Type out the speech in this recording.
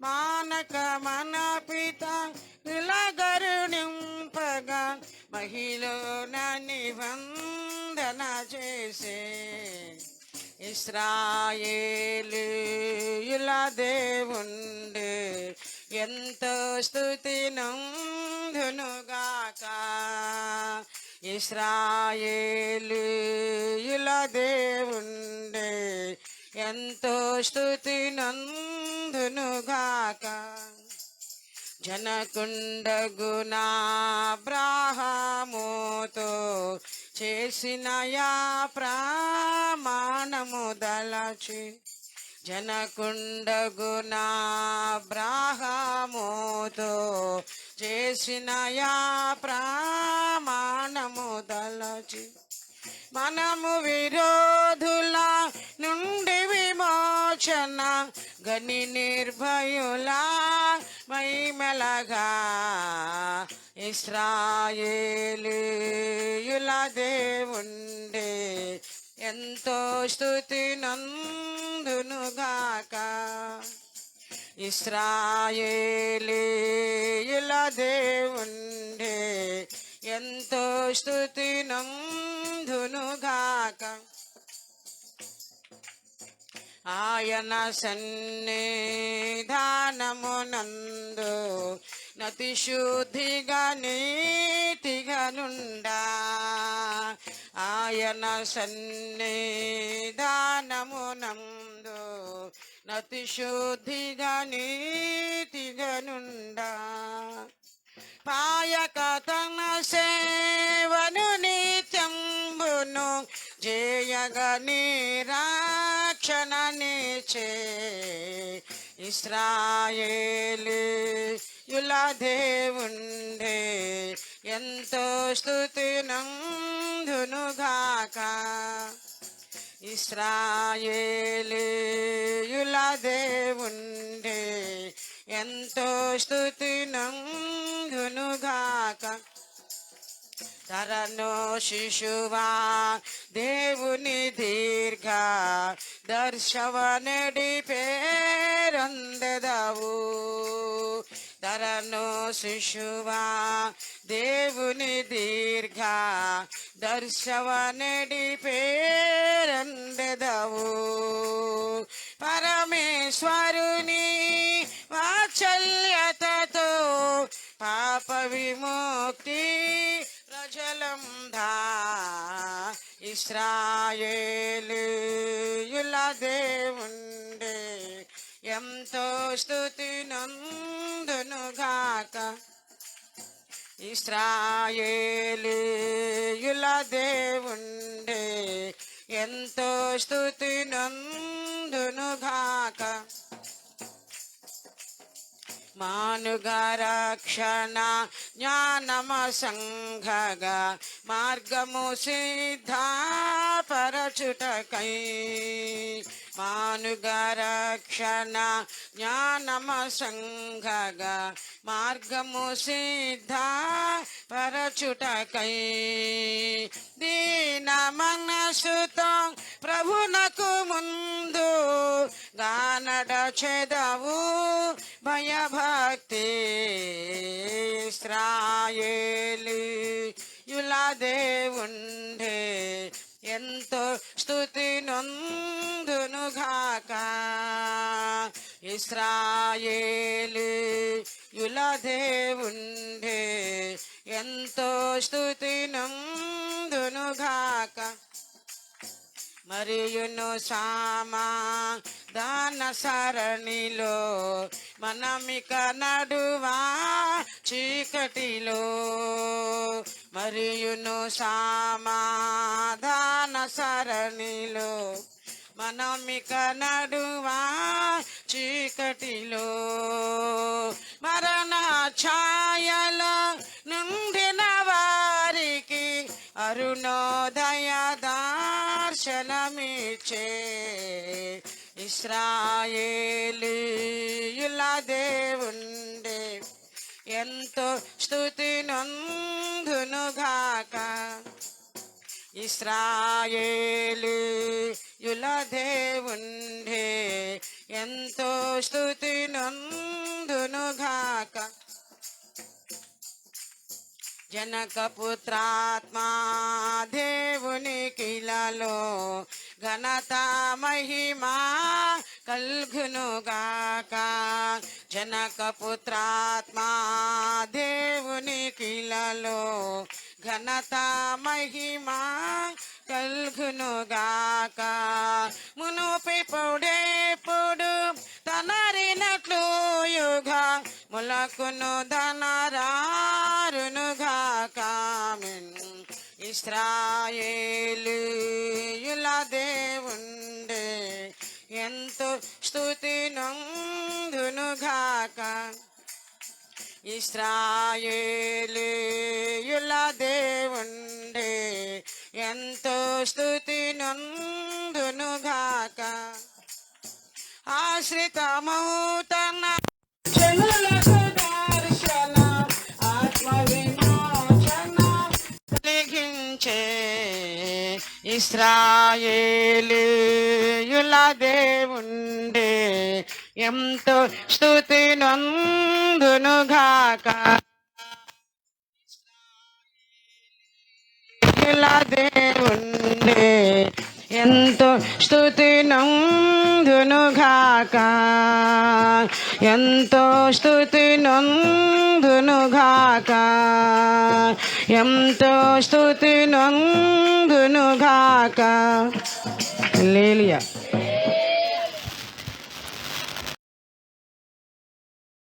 మానక మన పిత నిలగరుణింపగా మహిళ నిబంధన చేసే ఇస్రాయేలుల దేవుండు ఎంతో స్థుతి నందునుగాక. ఇలా దేవుండే ఎంతో స్థుతి నందునుగాక. జనకుండగునా బ్రాహముతో చేసిన యా ప్రామాణము దళచి జనకుండగునా బ్రాహముతో చేసిన యా ప్రామాణము దళచి మనము విరోధుల నుండి విమోచన గని నిర్భయుల మైమలగా ఇస్రాయేలీయుల దేవుండే. ఎంతో స్థుతి నందునుగాక. ఇస్రాయేలీయుల దేవుండే. ఎంతో స్థుతి నందునుగాక. ఆయన సన్నిధానమునందు నతి శుద్ధిగా నీతిగా నుండా ఆయన సన్నిధానమునందు నతి శుద్ధిగా నీతిగా నుండా సేవను నిత్యంబును జయగ నిరాక్షణ నిచే ఇస్రాయేలు యుల దేవుండే ఎంతో స్థుతి నందునుగాక ఇస్రాయేలీయుల దేవుండే ఎంతో స్థుతి నందునుగాక తరను శిశువా దేవుని దీర్ఘ దర్శవనడి పేరొందెదవు. తరను శిశువా దేవుని దీర్ఘ దర్శవనడి పేరందెదవు. పరమేశ్వరుని వాత్సల్యతతో పాప విముక్తి ప్రజలంధా ఇస్రాయేలీయుల దేవుండే ఎంతో స్థుతి నందునుగాక ఇస్రాయేలీయుల దేవుండే ఎంతో స్థుతి నందునుగాక మానుగా రక్షణ జ్ఞానమ సంఘగా మార్గము సిద్ధాపరచుటకై మానుగా రక్షణ జ్ఞానమ సంఘగా మార్గము సిద్ధ పరచుటకై దీన మనసుతో ప్రభునకు ముందు గానడ చెదవు భయభక్తి స్రాయేలు యులా దేవుండే ఎంతో స్థుతి నొందునుగాక ఇస్రాయేలు యుల దేవుండే ఎంతో స్థుతి నందునుగాక మరియును సామా దాన సరణిలో మనమిక నడువా చీకటిలో మరియును సామాధాన సరణిలో మనమిక నడువా చీకటిలో మరణ ఛాయల నుండిన వారికి అరుణోదయ దర్శనమిచ్చే ఇస్రాయేలీయుల దేవుండే. ఎంతో స్థుతి నందునుగాక ఇస్రాయేలు యుల దేవుండే ఎంతో స్థుతి నందునుగాక జనకపుత్రాత్మా దేవుని కిలలో ఘనత మహిమా కల్గునుగాక జనకపుత్రాత్మా దేవుని కిలలో ఘనత మహిమా కల్గునుగాక మునుపి పొడేపుడు తనరినట్లు యుగ ములకును ధనరారునుగాకామెన్ ఇస్రాయేలుల దేవుండే। ఎంతో స్థుతి నందునుగాక ఇస్రాయేలుల దేవుండే ఎంతో స్థుతి నందునుగాక ఆశ్రితమౌతన జనులకు దర్శన ఆత్మ ఇస్రాయేలీయుల దేవుండే ఎంతో స్థుతి నందునుగాక దేవుండే ఎంతో స్థుతి నందునుగాక ఎంతో స్థుతి నందునుగాక ఎంతో స్థుతి నందునుగాక లేలియా